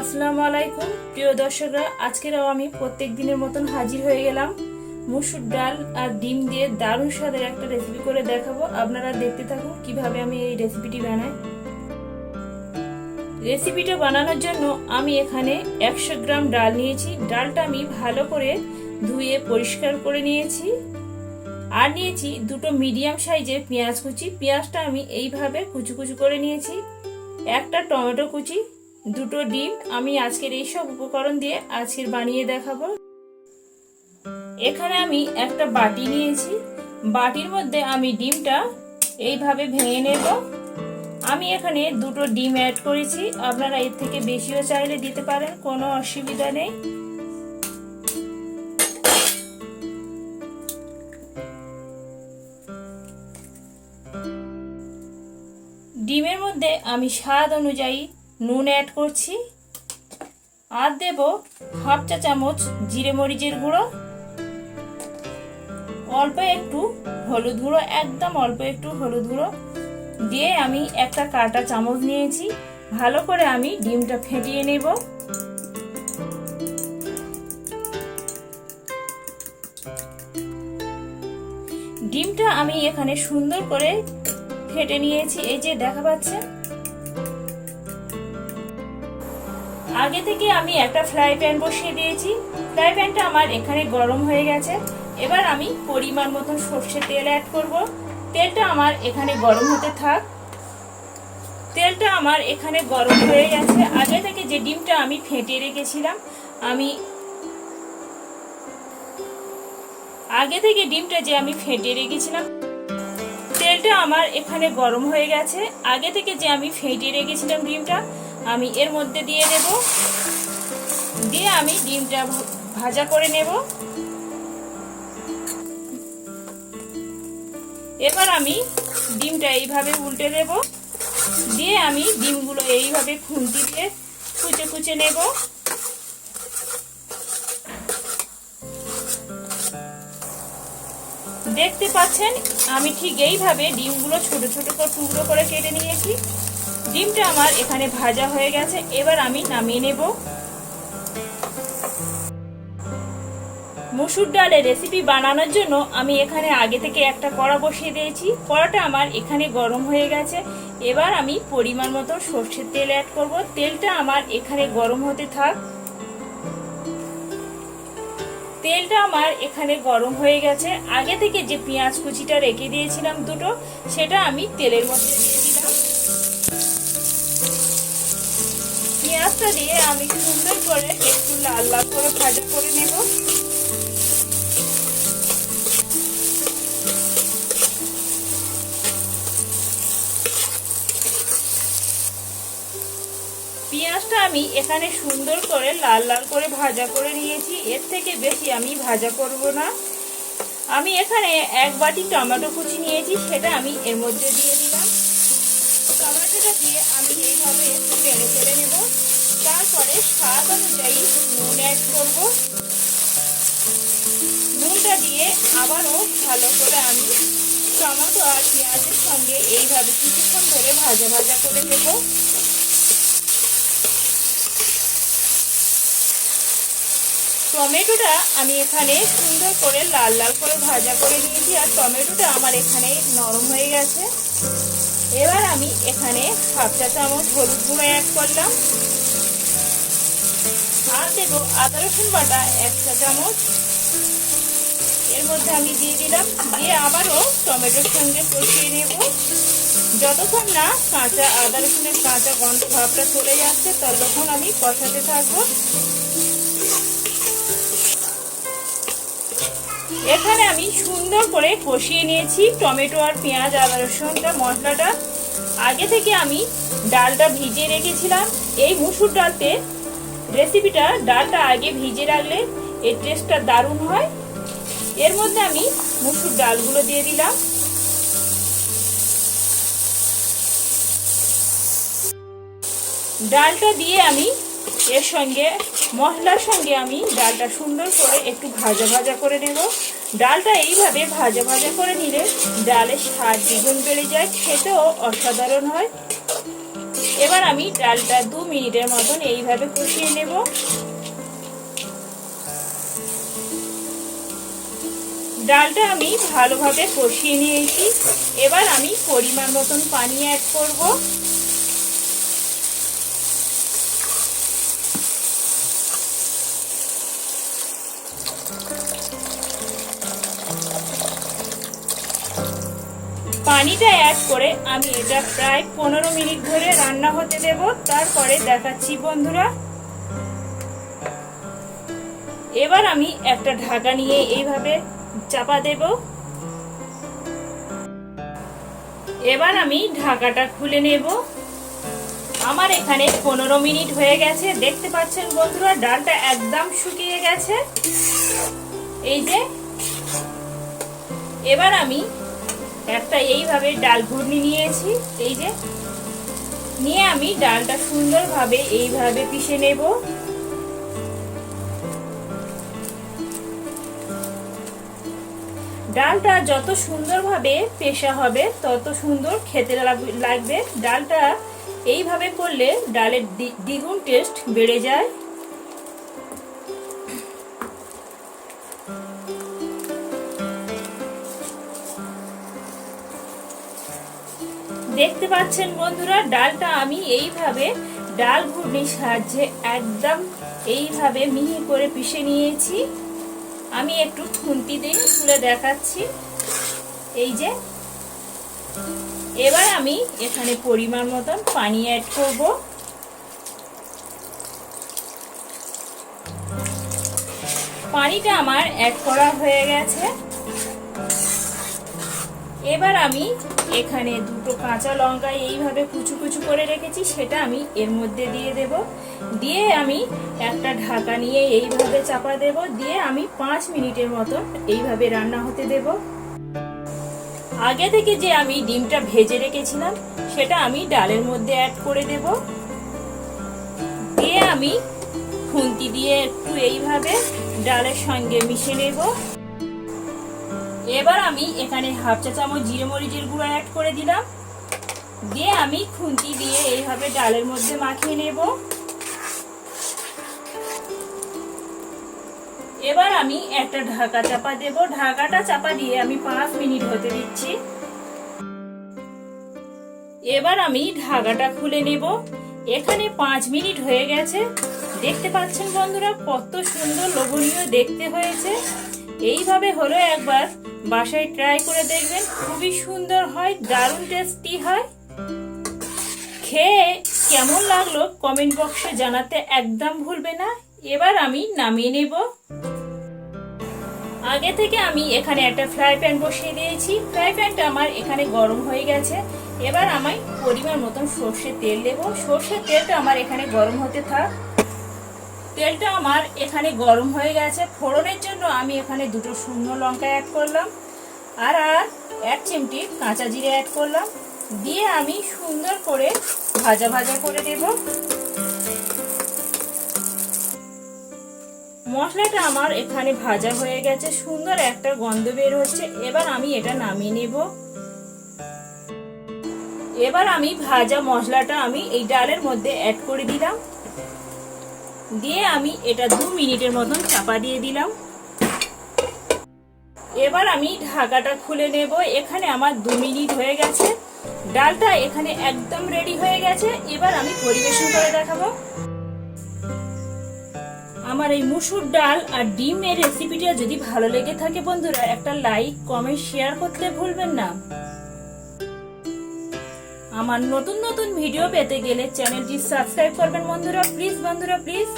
আসসালামু আলাইকুম। প্রিয় দর্শকরা আজকেরও আমি প্রত্যেক দিনের মতন হাজির হয়ে গেলাম। মুসুর ডাল আর ডিম দিয়ে দারুণ স্বাদের একটা রেসিপি করে দেখাবো। আপনারা দেখতে থাকুন কীভাবে আমি এই রেসিপিটি বানাই। রেসিপিটা বানানোর জন্য আমি এখানে একশো গ্রাম ডাল নিয়েছি। ডালটা আমি ভালো করে ধুয়ে পরিষ্কার করে নিয়েছি। আর নিয়েছি দুটো মিডিয়াম সাইজের পেঁয়াজ কুচি। পেঁয়াজটা আমি এইভাবে কুচু কুচু করে নিয়েছি। একটা টমেটো কুচি দুটো ডিম আমি আজকের এই সব উপকরণ দিয়ে আজকের বানিয়ে দেখাবো। এখানে আমি একটা বাটি নিয়েছি। বাটির মধ্যে আমি ডিমটা এইভাবে ভেঙে নেব। আমি এখানে দুটো ডিম অ্যাড করেছি। আপনারা এর থেকে বেশিও চাইলে দিতে পারেন, কোনো অসুবিধা নেই। ডিমের মধ্যে আমি স্বাদ অনুযায়ী নুন অ্যাড করছি। আর দেব হাফ চা চামচ জিরে মরিচের গুঁড়ো। অল্প একটু হলুদ গুঁড়ো, একদম অল্প একটু হলুদ গুঁড়ো দিয়ে আমি একটা কাটা চামচ নিয়েছি। ভালো করে আমি ডিমটা ফেটিয়ে নেব। ডিমটা আমি এখানে সুন্দর করে ফেটে নিয়েছি। এই যে দেখা পাচ্ছে আগে থেকে আমি একটা ফ্রাই প্যান বসিয়ে দিয়েছি। ফ্রাই প্যানটা আমার এখানে গরম হয়ে গেছে। এবার আমি পরিমাণ মতন সর্ষের তেল অ্যাড করব। তেলটা আমার এখানে গরম হতে থাক। তেলটা আমার এখানে গরম হয়ে গেছে। আগে থেকে যে ডিমটা আমি ফেটে রেখেছিলাম, আমি আগে থেকে ডিমটা যে আমি ফেটে রেখেছিলাম, তেলটা আমার এখানে গরম হয়ে গেছে। আগে থেকে যে আমি ফেটে রেখেছিলাম ডিমটা আমি এর মধ্যে দিয়ে দেব। দিয়ে আমি ডিমটা ভাজা করে নেব। এবার আমি ডিমটা এইভাবে উল্টে দেব। দিয়ে আমি ডিমগুলো এইভাবে খুন্তি দিয়ে কুচে কুচে নেব। দেখতে পাচ্ছেন, আমি ঠিক এইভাবে ডিমগুলো ছোট ছোট করে টুকরো করে কেটে নিয়েছি। ডিমটা আমার এখানে ভাজা হয়ে গেছে, এবার আমি নামিয়ে নেব। মুসুর ডালের রেসিপি বানানোর জন্য আমি এখানে আগে থেকে একটা কড়া বসিয়ে দিয়েছি। কড়াটা আমার এখানে গরম হয়ে গেছে। এবার আমি পরিমাণ মতো সর্ষের তেল অ্যাড করব। তেলটা আমার এখানে গরম হতে থাক। তেলটা আমার এখানে গরম হয়ে গেছে। আগে থেকে যে পেঁয়াজ কুচিটা রেখে দিয়েছিলাম দুটো, সেটা আমি তেলের মধ্যে পেঁয়াজটা দিয়ে আমি সুন্দর করে একটু লাল লাল করে ভাজা করে নেব। পেঁয়াজটা আমি এখানে সুন্দর করে লাল লাল করে ভাজা করে নিয়েছি। এর থেকে বেশি আমি ভাজা করব না। আমি এখানে এক বাটি টমেটো কুচি নিয়েছি, সেটা আমি এর মধ্যে দিয়ে দিলাম। টমেটোটা দিয়ে আমি এইভাবে একটু নেড়ে চেড়ে নেব। তারপরে স্বাদ অনুযায়ী নুন অ্যাড করব। নুনটা দিয়ে আবারও ভালো করে আমি টমেটো আর পেঁয়াজের সঙ্গে এইভাবে কিছুক্ষণ ধরে ভাজা ভাজা করে নেব। টমেটোটা আমি এখানে সুন্দর করে লাল লাল করে ভাজা করে নিয়েছি আর টমেটোটা আমার এখানে নরম হয়ে গেছে। এবার আমি এখানে হাফ চা চামচ হলুদ গুঁড়ো অ্যাড করলাম। আর দেব আদা রসুন বাটা, এক চা চামচ। এর মধ্যে আমি দিয়ে দিলাম। দিয়ে আবারও টমেটোর সঙ্গে কষিয়ে নেব। যতক্ষণ না কাঁচা আদা রসুনের কাঁচা গন্ধ ভাবটা চলে যাচ্ছে ততক্ষণ আমি কষাতে থাকব। এখানে আমি সুন্দর করে কষিয়ে নিয়েছি টমেটো আর পেঁয়াজ, আদা রসুনটা, মশলাটা। আগে থেকে আমি ডালটা ভিজিয়ে রেখেছিলাম। এই মুসুর ডালতে রেসিপিটা ডালটা আগে ভিজে রাখলে এর টেস্টটা দারুণ হয়। এর মধ্যে আমি মুসুর ডালগুলো দিয়ে দিলাম। ডালটা দিয়ে আমি এর সঙ্গে, মশলার সঙ্গে আমি ডালটা সুন্দর করে একটু ভাজা ভাজা করে নেব। ডালটা এইভাবে ভাজা ভাজা করে নিলে ডালের স্বাদ দ্বিগুণ বেড়ে যায়, খেতেও অসাধারণ হয়। এবার আমি ডালটা দু মিনিটের মতন এইভাবে কষিয়ে নেব। ডালটা আমি ভালোভাবে কষিয়ে নিয়েছি। এবার আমি পরিমাণ মতন পানি অ্যাড করব। পানিটা অ্যাড করে আমি এটা প্রায় পনেরো মিনিট ধরে রান্না হতে দেব। তারপরে দেখাচ্ছি বন্ধুরা। এবার আমি একটা ঢাকা নিয়ে এইভাবে চাপা দেব। এবার আমি ঢাকাটা খুলে নেব। আমার এখানে পনেরো মিনিট হয়ে গেছে। দেখতে পাচ্ছেন বন্ধুরা, ডালটা একদম শুকিয়ে গেছে। এই যে, এবার আমি একটা এইভাবে ডাল ঘূর্ণি নিয়েছি, এই যে। নিয়ে আমি ডালটা সুন্দরভাবে এইভাবে পিষে নেব। ডালটা যত সুন্দরভাবে পেশা হবে, তত সুন্দর খেতে লাগবে। ডালটা এইভাবে করলে ডালের দ্বিগুণ টেস্ট বেড়ে যায়। দেখতে পাচ্ছেন বন্ধুরা, ডালটা আমি এইভাবে ডাল ঘুর্নির সাহায্যে একদম এইভাবে মিহি করে পিষে নিয়েছি। আমি একটু খুন্তি দিয়ে তুলে দেখাচ্ছি। এই যে, এবার আমি এখানে পরিমাণ মতন পানি অ্যাড করব। পানিটা আমার অ্যাড করা হয়ে গেছে। এবার আমি এখানে দুটো কাঁচা লঙ্কা এইভাবে কুচু কুচু করে রেখেছি, সেটা আমি এর মধ্যে দিয়ে দেব। দিয়ে আমি একটা ঢাকা নিয়ে এইভাবে চাপা দেব। দিয়ে আমি পাঁচ মিনিটের মতন এইভাবে রান্না হতে দেব। আগে থেকে যে আমি ডিমটা ভেজে রেখেছিলাম, সেটা আমি ডালের মধ্যে অ্যাড করে দেব। দিয়ে আমি খুন্তি দিয়ে একটু এইভাবে ডালের সঙ্গে মিশে নেব। এবার আমি এখানে হাফ চা চামচ জিরে মরিচের গুঁড়ো অ্যাড করে দিলাম। দিয়ে আমি খুন্তি দিয়ে এইভাবে ডালের মধ্যে মাখিয়ে নেব। এবার আমি একটা ঢাকা চাপা দেব। ঢাকাটা চাপা দিয়ে আমি পাঁচ মিনিট হতে দিচ্ছি। এবার আমি ঢাকাটা খুলে নেব। এখানে পাঁচ মিনিট হয়ে গেছে। দেখতে পাচ্ছেন বন্ধুরা, কত সুন্দর লোভনীয় দেখতে হয়েছে। এইভাবে হলো একবার। বাসায় ট্রাই করে দেখবেন, খুবই সুন্দর হয়, দারুণ টেস্টি হয়। খেয়ে কেমন লাগল কমেন্ট বক্সে জানাতে একদম ভুলবে না। এবার আমি নামিয়ে নেব। আগে থেকে আমি এখানে একটা ফ্রাই প্যান বসিয়ে দিয়েছি। ফ্রাই প্যানটা আমার এখানে গরম হয়ে গেছে। এবার আমি পরিমাণ মতন সর্ষের তেল দেবো। সর্ষের তেলটা আমার এখানে গরম হতে থাক। তেলটা আমার এখানে গরম হয়ে গেছে। ফোড়নের জন্য আমি এখানে দুটো শুকনো লঙ্কা অ্যাড করলাম। আর আর এক চিমটি কাঁচা জিরে অ্যাড করলাম। দিয়ে আমি সুন্দর করে ভাজা ভাজা করে দেব মশলাটা আমার এখানে ভাজা হয়ে গেছে। সুন্দর একটা গন্ধ বের হচ্ছে। এবার আমি এটা নামিয়ে নেব। এবার আমি ভাজা মশলাটা আমি এই ডালের মধ্যে অ্যাড করে দিলাম। দিয়ে আমি এটা দু মিনিটের মতন চাপা দিয়ে দিলাম। এবার আমি ঢাকাটা খুলে নেব। এখানে আমার দু মিনিট হয়ে গেছে। ডালটা এখানে একদম রেডি হয়ে গেছে। এবার আমি পরিবেশন করে দেখাবো। আমার এই মুসুর ডাল আর ডিমের রেসিপিটা যদি ভালো লেগে থাকে বন্ধুরা, একটা লাইক কমেন্ট শেয়ার করতে ভুলবেন না। আমার নতুন নতুন ভিডিও পেতে গেলে চ্যানেলটি সাবস্ক্রাইব করবেন বন্ধুরা। প্লিজ বন্ধুরা প্লিজ।